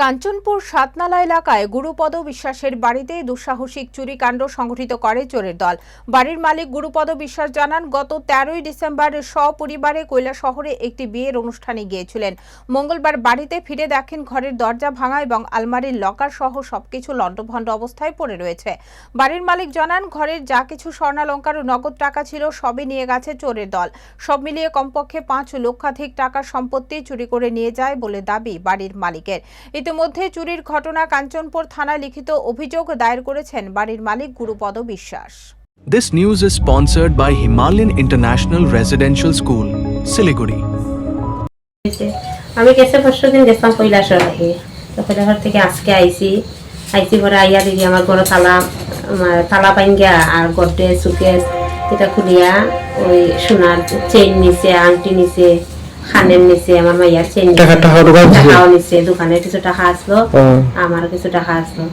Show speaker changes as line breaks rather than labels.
কাঞ্চনপুর সাতনালা এলাকায় গুরুপদ বিশ্বাসের বাড়িতে দুঃসাহসিক চুরিকাণ্ড সংঘটিত করে চোরের দল। বাড়ির মালিক গুরুপদ বিশ্বাস জানান, গত তেরোই ডিসেম্বর সপরিবারে কৈলা শহরে একটি বিয়ের অনুষ্ঠানে গিয়েছিলেন। মঙ্গলবার বাড়িতে ফিরে দেখেন ঘরের দরজা ভাঙা এবং আলমারির লকার সহ সবকিছু লণ্ডভণ্ড অবস্থায় পড়ে রয়েছে। বাড়ির মালিক জানান, ঘরের যা কিছু স্বর্ণালঙ্কার ও নগদ টাকা ছিল সবই নিয়ে গেছে চোরের দল। সব মিলিয়ে কমপক্ষে পাঁচ লক্ষাধিক টাকার সম্পত্তি চুরি করে নিয়ে যায় বলে দাবি বাড়ির মালিকের। ইতিমধ্যে চুরির ঘটনা কাঞ্চনপুর থানায় লিখিত অভিযোগ দায়ের করেছেন বাড়ির মালিক গুরুপদ বিশ্বাস।
This news is sponsored by Himalayan International Residential School, Siliguri.
আমি গেছে পরশু দিন গেছিলাম কৈলাসর আগে তো কৈলাসর থেকে আজকে আইছি। আইছি পরে আইয়া দেখি আমার ঘরে তালা তালা পাইন গিয়া আর গড্ডে সুকেস এটা খুলিয়া ওই সোনার চেইন নিছে আংটি নিছে। খানের নিচে আমার মাইয়ার চেন
টাকা- টাকা
নিচে দোকানে কিছু টাকা আসলো। আমার কিছু টাকা আসলো